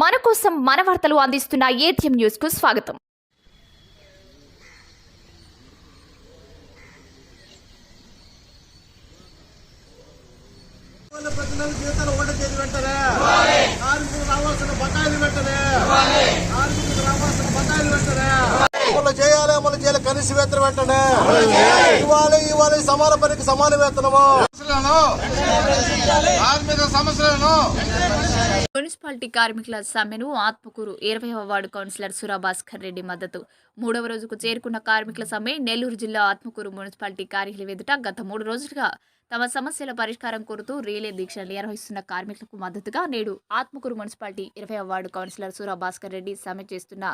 మన కోసం మన వార్తలు అందిస్తున్న ఏటీఎం న్యూస్కు స్వాగతం. జీతాలు ఒకటి తేదీ వెంటనే కార్మికులకు రావాల్సిన బకాయిలు వెంటనే కార్మికులకు రావాల్సిన బకాయిలు వెంటనే అమలు చేయాలి అమలు చేయాలి. కనీస వేతనం వెంటనే ఇవ్వాలి ఇవ్వాలి సమాన పనికి సమాన వేతనము. కార్మిక సమస్యలను. మున్సిపాలిటీ కార్మికుల సమ్మెను ఆత్మకూరు ఇరవైవ వార్డు కౌన్సిలర్ సురా భాస్కర్ రెడ్డి మద్దతు. మూడవ రోజుకు చేరుకున్న కార్మికుల సమ్మె నెల్లూరు జిల్లా ఆత్మకూరు మున్సిపాలిటీ కార్యాలయం ఎదుట గత మూడు రోజులుగా తమ సమస్యల పరిష్కారం కోరుతూ రీలే దీక్ష నిర్వహిస్తున్న కార్మికులకు మద్దతుగా నేడు ఆత్మకూరు మున్సిపాలిటీ ఇరవై వార్డు కౌన్సిలర్ సురా భాస్కర్ రెడ్డి సమ్మె చేస్తున్న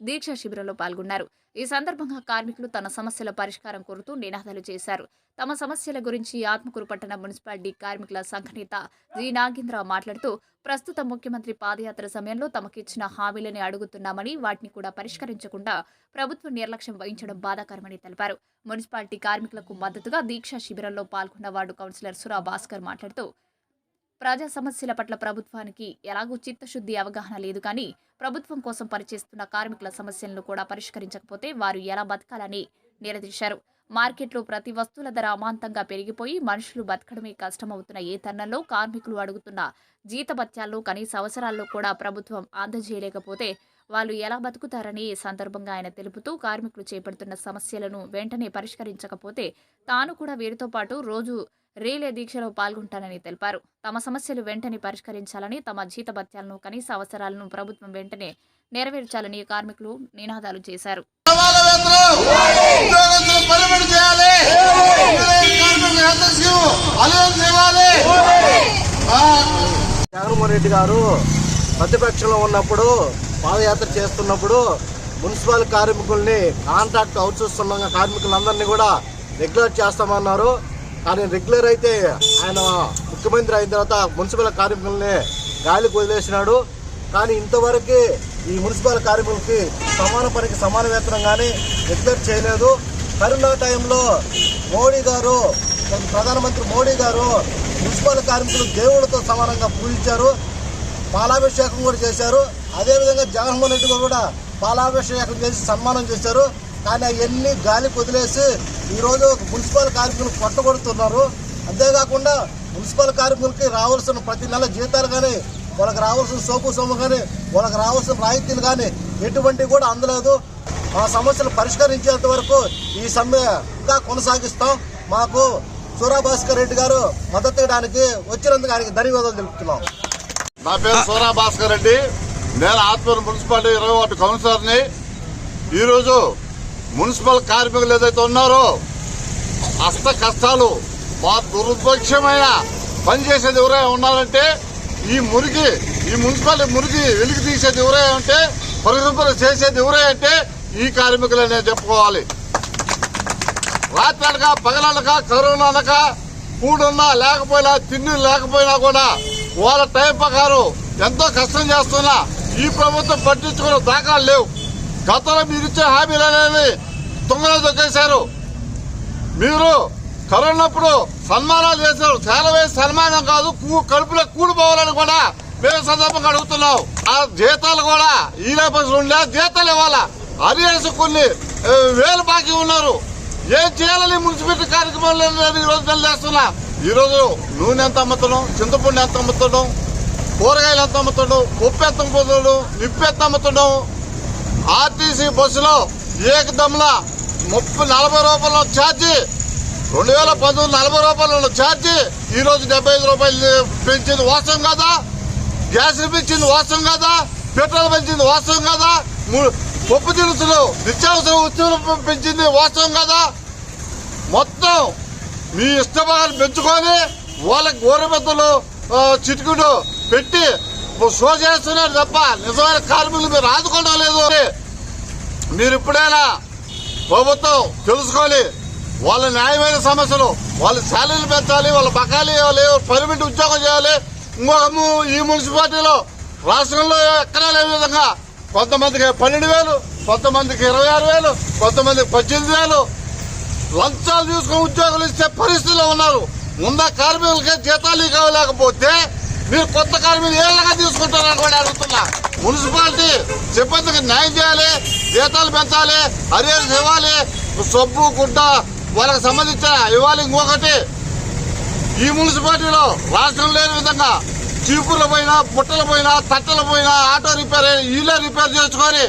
దీక్ష శిబిరంలో పాల్గొన్నారు. ఈ సందర్భంగా కార్మికులు తన సమస్యల పరిష్కారం కోరుతూ నినాదాలు చేశారు. తమ సమస్యల గురించి ఆత్మకూరు పట్టణ మున్సిపాలిటీ కార్మికుల సంఘనేత జి. నాగేంద్ర మాట్లాడుతూ ప్రస్తుత ముఖ్యమంత్రి పాదయాత్ర సమయంలో తమకిచ్చిన హామీలని అడుగుతున్నామని వాటిని కూడా పరిష్కరించకుండా ప్రభుత్వం నిర్లక్ష్యం వహించడం బాధాకరమని తెలిపారు. మున్సిపాలిటీ కార్మికులకు మద్దతుగా దీక్షా శిబిరంలో పాల్గొన్న వార్డు కౌన్సిలర్ సురా భాస్కర్ మాట్లాడుతూ ప్రజా సమస్యల పట్ల ప్రభుత్వానికి ఎలాగూ చిత్తశుద్ధి అవగాహన లేదు కానీ ప్రభుత్వం కోసం పనిచేస్తున్న కార్మికుల సమస్యలను కూడా పరిష్కరించకపోతే వారు ఎలా బతకాలని నిలదీశారు. మార్కెట్లో ప్రతి వస్తువుల ధర అమాంతంగా పెరిగిపోయి మనుషులు బతకడమే కష్టమవుతున్న ఏ తరుణంలో కార్మికులు అడుగుతున్న జీతభత్యాల్లో కనీస అవసరాల్లో కూడా ప్రభుత్వం అందజేయలేకపోతే వాళ్ళు ఎలా బతుకుతారని ఈ సందర్భంగా ఆయన తెలుపుతూ కార్మికులు చేపడుతున్న సమస్యలను వెంటనే పరిష్కరించకపోతే తాను కూడా వీరితో పాటు రోజు రీలే దీక్షలో పాల్గొంటానని తెలిపారు. తమ సమస్యలు వెంటనే పరిష్కరించాలని తమ జీతభత్యాలను కనీస అవసరాలను ప్రభుత్వం వెంటనే నెరవేర్చాలని కార్మికులు నినాదాలు చేశారు. సమాన జగన్మోహన్ రెడ్డి గారు ప్రతిపక్షంలో ఉన్నప్పుడు పాదయాత్ర చేస్తున్నప్పుడు మున్సిపల్ కార్మికుల్ని కాంట్రాక్ట్ అవుట్సోర్స్ కార్మికులందరినీ కూడా రెగ్యులర్ చేస్తామన్నారు. కానీ రెగ్యులర్ అయితే ఆయన ముఖ్యమంత్రి అయిన తర్వాత మున్సిపల్ కార్మికుల్ని గాలికి వదిలేసినాడు. కానీ ఇంతవరకు ఈ మున్సిపల్ కార్మికులకి సమాన పనికి సమాన వేతనం కానీ రెగ్యులర్ చేయలేదు. కరోనా టైంలో మోడీ గారు ప్రధానమంత్రి మోడీ గారు మున్సిపల్ కార్మికులు దేవుళ్ళతో సమానంగా పూజించారు. పాలాభిషేకం కూడా చేశారు. అదేవిధంగా జగన్మోహన్ రెడ్డి గారు కూడా పాలాభిషేకం చేసి సన్మానం చేశారు. కానీ అవన్నీ గాలికి వదిలేసి ఈరోజు మున్సిపల్ కార్మికులు కొట్టగొడుతున్నారు అంతేకాకుండా మున్సిపల్ కార్మికులకి రావాల్సిన ప్రతి నెల జీతాలు కానీ వాళ్ళకి రావాల్సిన సోపు సొమ్ము కానీ వాళ్ళకి రావాల్సిన రాయితీలు కానీ ఎటువంటి కూడా అందలేదు. మా సమస్యలు పరిష్కరించేంత వరకు ఈ సమ్మె ఇంకా కొనసాగిస్తాం. మాకు సూరాభాస్కర్ రెడ్డి గారు మద్దతు ఇవ్వడానికి వచ్చినందుకు ఆయనకి ధన్యవాదాలు తెలుపుతున్నాం. నా పేరు సూరా భాస్కర్ రెడ్డి. నేను ఆత్మూరు మున్సిపాలిటీ ఇరవై ఒకటి కౌన్సిలర్ని. ఈరోజు మున్సిపల్ కార్మికులు ఏదైతే ఉన్నారో అష్ట కష్టాలు మా దుర్భిక్షమైన పనిచేసేది ఎవరైనా ఉన్నారంటే ఈ మురికి ఈ మున్సిపాలిటీ మురికి వెలికి తీసేది ఎవరే అంటే పరిశుభ్ర చేసేది ఎవరే అంటే ఈ కార్మికులనే చెప్పుకోవాలి. రాత్రి అనక పగలనక కరోనా అనక కూడున్నా లేకపోయినా తిండి లేకపోయినా కూడా వాళ్ళ టైం ప్రకారం ఎంతో కష్టం చేస్తున్నా ఈ ప్రభుత్వం పట్టించుకున్న దాఖలు లేవు. గతంలో మీరు ఇచ్చే హామీలు అనేది తుంగలో దొక్కేశారు. మీరు కరోనప్పుడు సన్మానాలు చేశారు చాలా సన్మానం కాదు కడుపులో కూడిపోవాలని కూడా మేము సందర్భంగా అడుగుతున్నాం. ఆ జీతాలు కూడా ఈ లేపలు ఉండే జీతాలు ఇవ్వాలా? అరియర్స్ కొన్ని వేలు బాకీ ఉన్నారు. ఏం చేయాలని మున్సిపాలిటీ కార్యక్రమాలు లేదు ఈ రోజు చేస్తున్నా. ఈరోజు నూనె ఎంత అమ్ముతున్నాం చింతపండు ఎంత అమ్ముతున్నాం కూరగాయలు ఎంత అమ్ముతున్నాం ఉప్పు ఎంత అమ్ముతున్నాం నిప్పు ఎంత అమ్ముతున్నాం ఆర్టీసీ బస్సులో ఏకదమ్లా ముప్పై నలభై రూపాయల ఛార్జీ రెండు వేల పంతొమ్మిది నలభై రూపాయలు ఛార్జీ. ఈ రోజు డెబ్బై ఐదు రూపాయలు పెంచింది వాస్తవం కదా? గ్యాస్ పెంచింది వాస్తవం కదా? పెట్రోల్ పెంచింది వాస్తవం కదా? పప్పు దినుసులు నిత్యావసర వస్తువులు పెంచింది వాస్తవం కదా? మొత్తం మీ ఇష్టభాగాలు పెంచుకొని వాళ్ళకి గోరబెద్దలు చిటుకులు పెట్టి షో చేస్తున్నారు తప్ప నిజమైన కార్మికులు మీరు ఆదుకోవడం లేదు. మీరు ఇప్పుడైనా ప్రభుత్వం తెలుసుకోవాలి. వాళ్ళ న్యాయమైన సమస్యలు వాళ్ళ శాలరీలు పెంచాలి వాళ్ళ బకాయిలు ఇవ్వాలి పర్మిట్ ఉద్యోగం చేయాలి. ఇంకొక ఈ మున్సిపాలిటీలో రాష్ట్రంలో ఎక్కడా లేని విధంగా కొంతమందికి పన్నెండు వేలు కొంతమందికి ఇరవై ఆరు వేలు కొంతమందికి పద్దెనిమిది వేలు. లంచాలు తీసుకుని ఉద్యోగాలు ఇచ్చే పరిస్థితిలో ఉన్నారు. ముందా కార్మికులకే జీతాలు కావలేకపోతే మీరు కొత్త కార్మికులు ఏళ్ళగా తీసుకుంటారని కూడా మున్సిపాలిటీ. సిబ్బందికి న్యాయం చేయాలి జీతాలు పెంచాలి అరియర్స్ ఇవ్వాలి సబ్బు గుడ్డ వాళ్ళకి సంబంధించిన ఇవ్వాలి ఇంకొకటి. ఈ మున్సిపాలిటీలో రాష్ట్రం లేని విధంగా చీపుల పోయినా బుట్టల పోయినా తట్టల పోయినా ఆటో రిపేర్ అయినా రిపేర్ చేసుకొని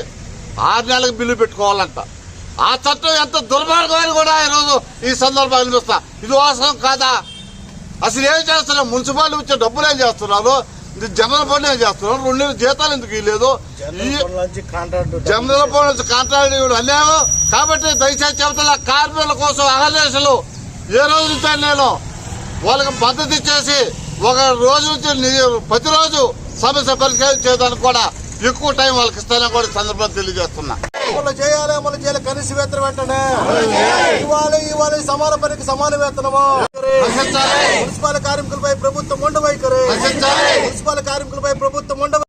ఆరు నెలలకు బిల్లు పెట్టుకోవాలంట. ఆ చట్టం ఎంత దుర్మార్గమని కూడా ఈరోజు ఈ సందర్భంగా అనిపిస్తా. ఇది వాస్తవం కాదా? అసలు ఏం చేస్తున్నారు? మున్సిపాలిటీ వచ్చే డబ్బులు ఏం చేస్తున్నారు? ఇది జనరల్ పనులు చేస్తున్నారు? రెండు నెలల జీతాలు ఎందుకు ఇవ్వలేదు? జనరల్ పోలీసు కాంట్రాక్ట్ కూడా అన్యాయం. కాబట్టి దయచేసి చెబుతున్న కార్మికుల కోసం అహర్నిశలు ఏ రోజు నుంచి నేను వాళ్ళకి మద్దతు ఇచ్చేసి ఒక రోజు నుంచి ప్రతిరోజు సమస్య పరిష్కారం చేయడానికి కూడా ఎక్కువ టైం వాళ్ళకి ఇస్తానని కూడా సందర్భంగా తెలియజేస్తున్నా. అమలు చేయాలి అమలు చేయాలి. కనీస వేతనం వెంటనే ఇవ్వాలి ఇవ్వాలి సమాన పనికి సమాన వేతనము? మున్సిపల్ కార్మికులపై ప్రభుత్వం ఉండ వైఖరి. రక్షించాలి మున్సిపల్ కార్మికులపై ప్రభుత్వం ఉండ